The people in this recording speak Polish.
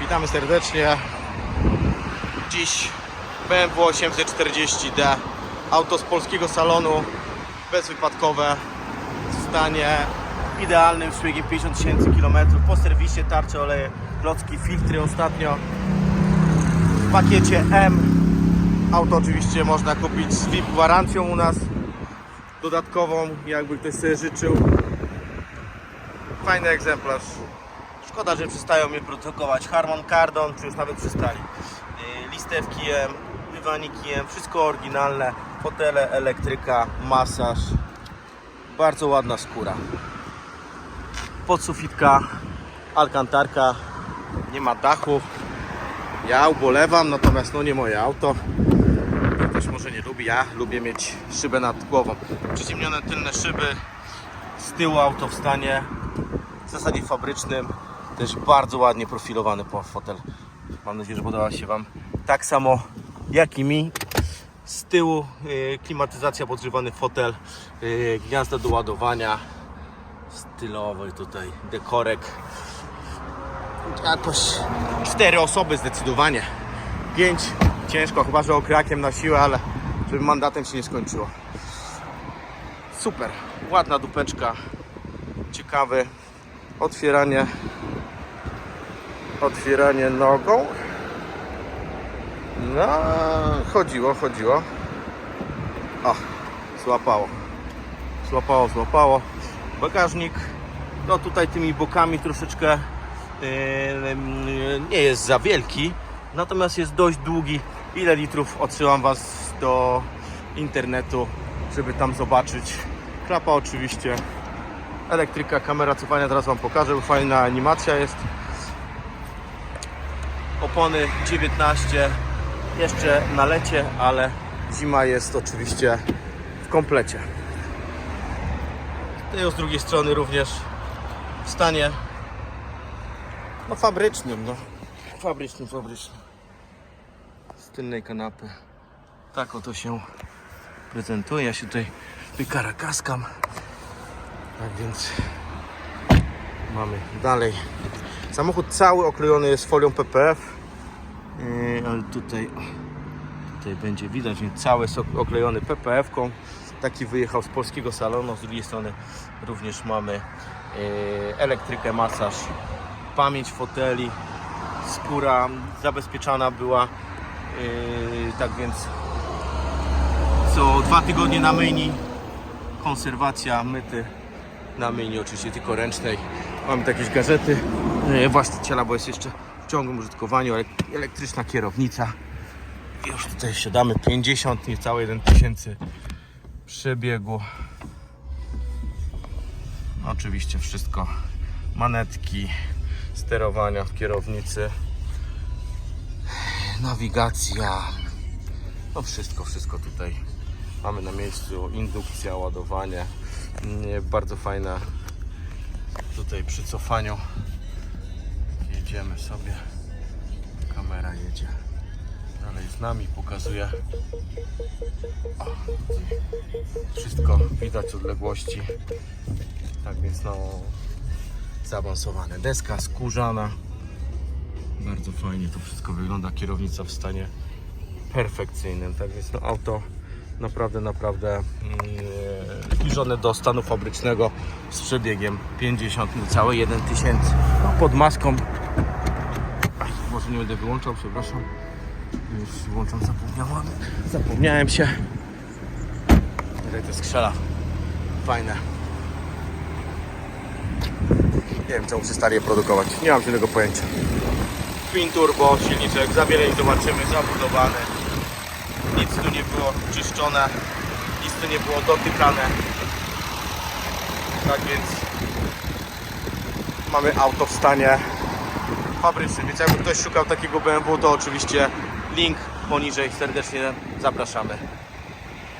Witamy serdecznie. Dziś BMW 840D. Auto z polskiego salonu. Bezwypadkowe. W stanie idealnym, z biegiem 50 tysięcy km. Po serwisie tarcze, oleje, klocki, filtry ostatnio. W pakiecie M. Auto oczywiście można kupić z VIP gwarancją u nas. Dodatkową, jakby ktoś sobie życzył. Fajny egzemplarz. Szkoda, że przestają mnie produkować Harman Kardon, czy już nawet przestali. Yy, Listew kijem, dywani kijem, wszystko oryginalne. Fotele, elektryka, masaż. Bardzo ładna skóra. Podsufitka, alkantarka. Nie ma dachu. Ja ubolewam, natomiast no nie moje auto. Ktoś może nie lubi, ja lubię mieć szybę nad głową. Przyciemnione tylne szyby. Z tyłu auto w stanie w zasadzie fabrycznym. Też bardzo ładnie profilowany fotel. Mam nadzieję, że podoba się Wam tak samo jak i mi. Z tyłu y, klimatyzacja, podgrzewany fotel, y, gniazdo do ładowania, stylowy tutaj dekorek. Jakoś cztery osoby zdecydowanie. Pięć ciężko, chyba że okrakiem na siłę, ale żeby mandatem się nie skończyło. Super, ładna dupeczka, ciekawy otwieranie otwieranie nogą. No chodziło, chodziło. O, złapało. Złapało, złapało. Bagażnik. No tutaj tymi bokami troszeczkę yy, nie jest za wielki natomiast jest dość długi. Ile litrów odsyłam Was do internetu żeby tam zobaczyć? Klapa oczywiście. Elektryka, kamera cofania, teraz Wam pokażę, fajna animacja jest. Opony 19, jeszcze na lecie, ale zima jest oczywiście w komplecie. Tył z drugiej strony również w stanie no fabrycznym, no. Fabrycznym, fabrycznym. Z tylnej kanapy. Tak oto się prezentuje. Ja się tutaj wykarakaskam. Tak więc mamy dalej. Samochód cały oklejony jest folią PPF, Yy, ale tutaj, tutaj będzie widać, więc cały jest oklejony PPF-ką. Taki wyjechał z polskiego salonu. Z drugiej strony również mamy yy, elektrykę, masaż, pamięć foteli, skóra zabezpieczana była. Yy, tak więc co dwa tygodnie na myjni konserwacja, myty na myjni oczywiście tylko ręcznej. Mamy tu jakieś gazety. Właściciela, bo jest jeszcze w ciągłym użytkowaniu elek- elektryczna kierownica. Już tutaj siadamy. 50, niecałe 1 tysięcy przebiegu. Oczywiście wszystko. Manetki, sterowania w kierownicy, nawigacja, no wszystko, wszystko tutaj. Mamy na miejscu, indukcja, ładowanie, Nie, bardzo fajne tutaj przy cofaniu. Jedziemy sobie, kamera jedzie. Dalej z nami, pokazuje. O, wszystko widać odległości, tak więc no zaawansowane, deska skórzana, bardzo fajnie to wszystko wygląda, kierownica w stanie perfekcyjnym. Tak więc no, auto naprawdę, naprawdę mm, zbliżone do stanu fabrycznego z przebiegiem 50, niecałe 1 tysięcy. No, pod maską. Może nie będę wyłączał, przepraszam. Już włączam, zapomniałem. Zapomniałem się. Tutaj to skrzela. Fajne. Nie wiem czemu przestali je produkować. Nie mam żadnego pojęcia. Twin turbo, silniczek, za wiele nie zobaczymy, zabudowany. Nic tu nie było czyszczone, nic tu nie było dotykane. Tak więc mamy auto w stanie fabrycznym. Więc jakby ktoś szukał takiego BMW, to oczywiście link poniżej serdecznie zapraszamy.